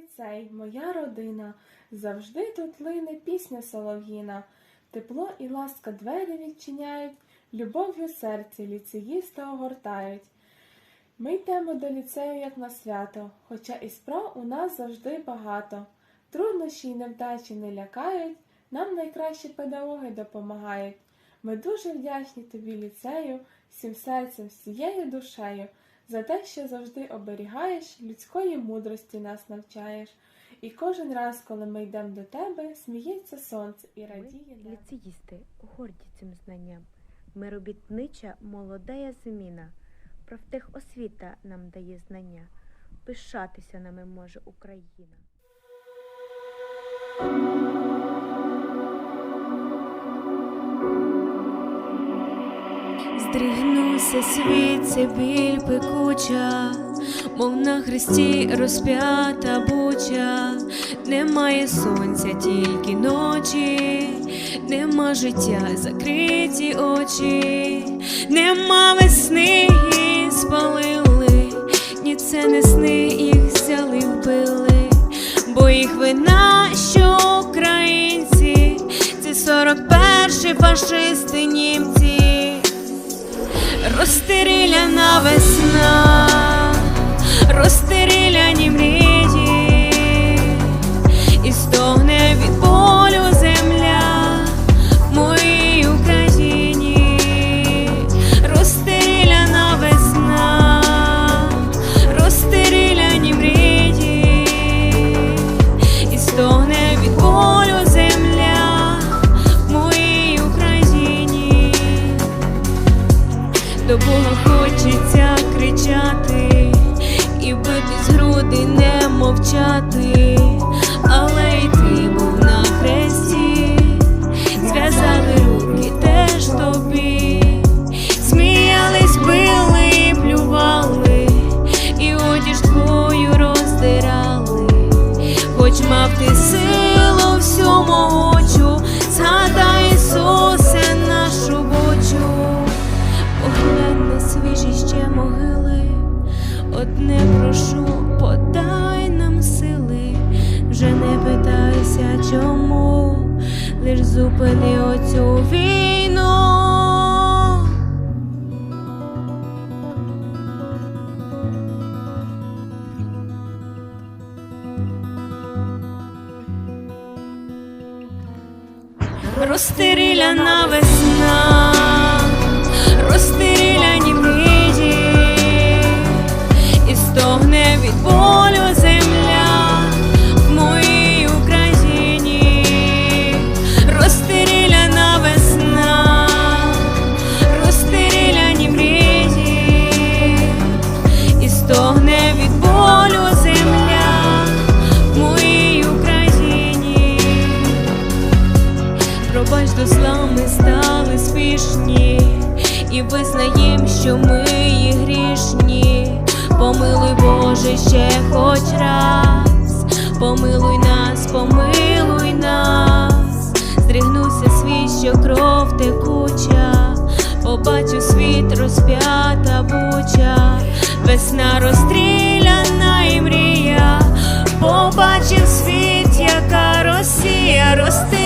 ліцей, моя родина, завжди тут лине пісня солов'їна, тепло і ласка двері відчиняють, любов'ю серці ліцеїста огортають. Ми йдемо до ліцею, як на свято, хоча і справ у нас завжди багато. Труднощі й невдачі не лякають, нам найкращі педагоги допомагають. Ми дуже вдячні тобі, ліцею, всім серцем, всією душею, за те, що завжди оберігаєш, людської мудрості нас навчаєш. І кожен раз, коли ми йдемо до тебе, сміється сонце і радіє Ми, Ліцеїсти горді цим знанням. Ми робітнича молодая зміна. Профтехосвіта нам дає знання. Пишатися нами може Україна. Здригнувся світ, це біль пекуча, мов на хресті розп'ята буча, немає сонця, тільки ночі, нема життя, закриті очі, нема весни, її спалили, ні це не сни, їх взяли вбили, бо їх вина, що українці, це 41 фашисти німці. Розстріляна весна, До хочеться кричати і битись груди, не мовчати, але й ти був на хресті, зв'язали руки теж тобі, сміялись, били, і плювали, і одіж твою роздирали, хоч мав ти силу зупини оцю війну. Розстріляна весна, Пробач до зла ми стали спішні і визнаєм, що ми є грішні. Помилуй, Боже, ще хоч раз, помилуй нас, помилуй нас, здригнувся світ, що кров текуча, побачу світ розп'ята буча, весна розстріляна і мрія, побачив світ, яка Росія, розстріляна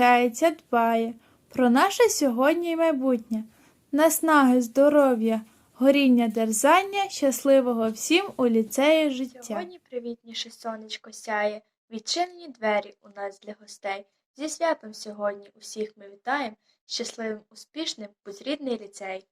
навчається, дбає про наше сьогодні і майбутнє, наснаги, здоров'я, горіння дерзання, щасливого всім у ліцеї життя. Сьогодні привітніше сонечко сяє, відчинені двері у нас для гостей. Зі святом сьогодні усіх ми вітаємо, щасливим, успішним, будь рідний ліцей.